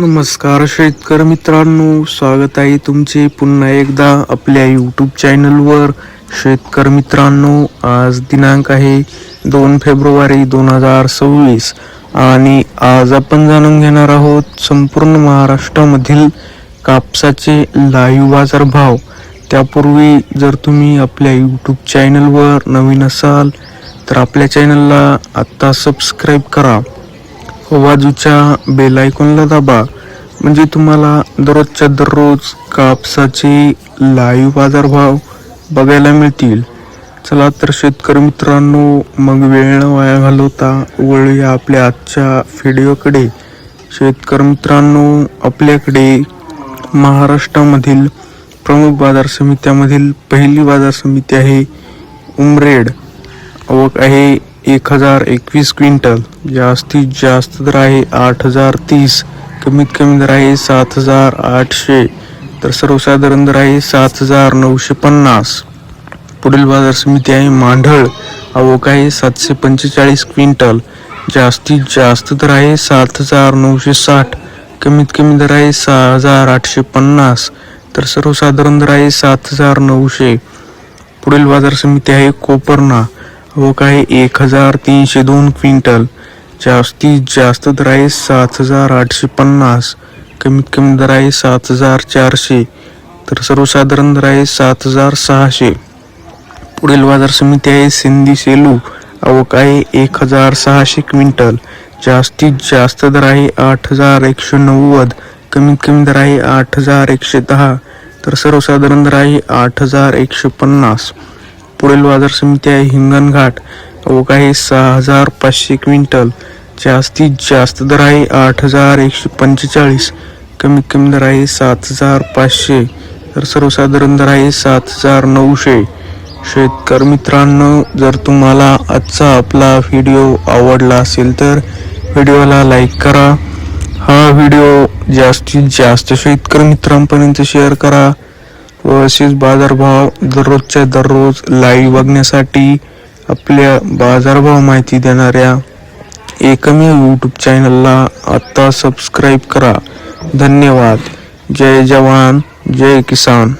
नमस्कार शेतकरी मित्रांनो स्वागत आहे तुमचे पुन्हा एकदा आपल्या यूट्यूब चॅनलवर शेतकरी मित्रांनो आज दिनांक आहे दोन फेब्रुवारी दोन हजार सव्वीस आणि आज आपण जाणून घेणार आहोत संपूर्ण महाराष्ट्रामधील कापसाचे लाईव्ह बाजारभाव त्यापूर्वी जर तुम्ही आपल्या यूट्यूब चॅनलवर नवीन असाल तर आपल्या चॅनलला आत्ता सबस्क्राईब करा. बाजूच्या बेल आयकॉनला दाबा. म्हणजे तुम्हाला दररोजच्या दररोज कापसाचे लाईव्ह बाजारभाव बघायला मिळतील. चला तर शेतकरी मित्रांनो मग वेळ न वाया घालवता वळूया आपल्या आजच्या व्हिडिओकडे शेतकरी मित्रांनो आपल्याकडे महाराष्ट्रामधील प्रमुख बाजार समित्यामधील पहिली बाजार समिती आहे उमरेड. आवक आहे एक हजार एकवीस क्विंटल. जास्तीत जास्त दर आहे आठ हजार तीस. कमीत कमी दर आहे सात हजार आठशे. तर सर्वसाधारण दर आहे सात हजार नऊशे पन्नास. पुढील बाजार समिती आहे मांढळ. आवक आहे सातशे पंचेचाळीस क्विंटल. जास्तीत जास्त दर आहे सात हजार नऊशे साठ. कमीत कमी दर आहे सहा हजार आठशे पन्नास. तर सर्वसाधारण दर आहे सात हजार नऊशे. पुढील बाजार समिती आहे कोपरना. व आहे एक हजार तीनशे दोन क्विंटल जास्तीत जास्त दराई सात हजार आठशे पन्नास कमीत कमी दराई सात हजार चारशे तर सर्वसाधारण दर सात हजार सहाशे. पुढील बाजार समिती आहे सिंधी सेलू आवक आहे एक हजार सहाशे क्विंटल जास्तीत जास्त दर आहे आठ हजार एकशे नव्वद कमीत कमी दर आहे आठ हजार एकशे दहा तर सर्वसाधारण दर आहे आठ हजार एकशे पन्नास. पुढील बाजार समिती आहे हिंगणघाट व आहे सहा हजार पाचशे क्विंटल. जास्तीत जास्त दर आहे आठ हजार एकशे पंचेचाळीस. कमीत कमी दर आहे सात हजार पाचशे. तर सर्वसाधारण दर आहे सात हजार नऊशे. शेतकरी मित्रांनो जर तुम्हाला आजचा आपला व्हिडिओ आवडला असेल तर व्हिडिओला लाईक करा. हा व्हिडिओ जास्तीत जास्त शेतकरी मित्रांपर्यंत शेअर करा. व असेच बाजारभाव दररोजच्या दररोज लाईव्ह बघण्यासाठी आपल्या बाजारभाव माहिती देणाऱ्या एकमेव यूट्यूब चॅनलला आत्ता सबस्क्राईब करा. धन्यवाद. जय जवान जय किसान.